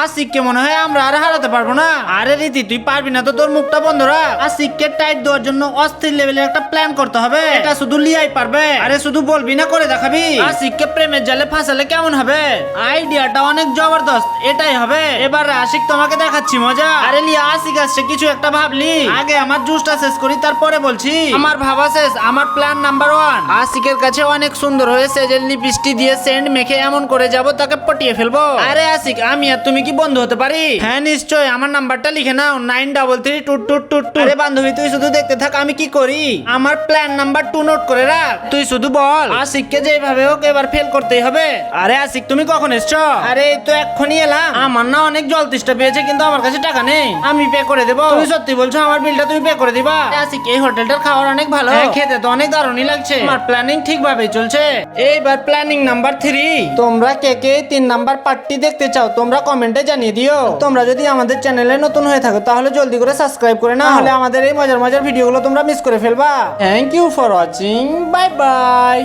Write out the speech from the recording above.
আশিককে মনে হয় আমরা আর হারাতে পারব না। আরে রীতি, তুই পারবি না তো তোর মুখটা বন্ধ রাখ। টাইট দেওয়ার জন্য অস্থির লেভেলের একটা প্ল্যান করতে হবে। এটা শুধু লিয়াই পারবে। আরে শুধু বলবি না, করে দেখাবি। প্রেমের জালে ফাঁসালে কেমন হবে? আইডিয়াটা অনেক জবরদস্ত, এটাই হবে। এবার আশিক তোমাকে দেখাচ্ছি, মজা। আরে লিয়া, আশিক আসছে, কিছু একটা ভাবলি। আগে আমার জুসটা শেষ করি, তারপরে বলছি। আমার ভাবা শেষ, আমার প্ল্যান নাম্বার ওয়ান আশিকের কাছে অনেক সুন্দর হয়ে সেজেল লিপস্টিক দিয়ে সেন্ট মেখে এমন করে যাব, তাকে পটিয়ে ফেলব। আরে আশিক, আমি আর তুমি কি বন্ধু হতে পারি? হ্যাঁ নিশ্চয় আমার নাম্বারটা লিখে নাও। Nine double three two two two two আরে বান্ধবী তুই শুধু দেখতে থাক আমি কি করি? আমার প্ল্যান নাম্বার টু নোট করে রাখ। তুই শুধু বল। আশিককে যেভাবে হোক এবার ফেল করতেই হবে। আরে আশিক তুমি কখন এসছো? আরে এই তো এক্ষুনি এলাম। আমার না অনেক জল তেষ্টা পেয়েছে কিন্তু আমার কাছে টাকা নেই। আমি পে করে দেবো। তুমি সত্যি বলছো আমার বিলটা তুমি পে করে দিবা? আরে আশিক এই হোটেলটার খাবার অনেক ভালো। হ্যাঁ, খেতে তো অনেক দারুণই লাগছে। আমার প্ল্যানিং ঠিকভাবেই চলছে। এইবার প্ল্যানিং নাম্বার থ্রি তোমরা কে কে তিন নাম্বার পার্টি দেখতে চাও তোমরা কমেন্টে জানিয়ে দিও। তোমরা যদি আমাদের চ্যানেলে নতুন হয়ে থাকো তাহলে জলদি করে সাবস্ক্রাইব করে না হলে আমাদের এই মজার মজার ভিডিওগুলো তোমরা মিস করে ফেলবা। Thank you for watching bye bye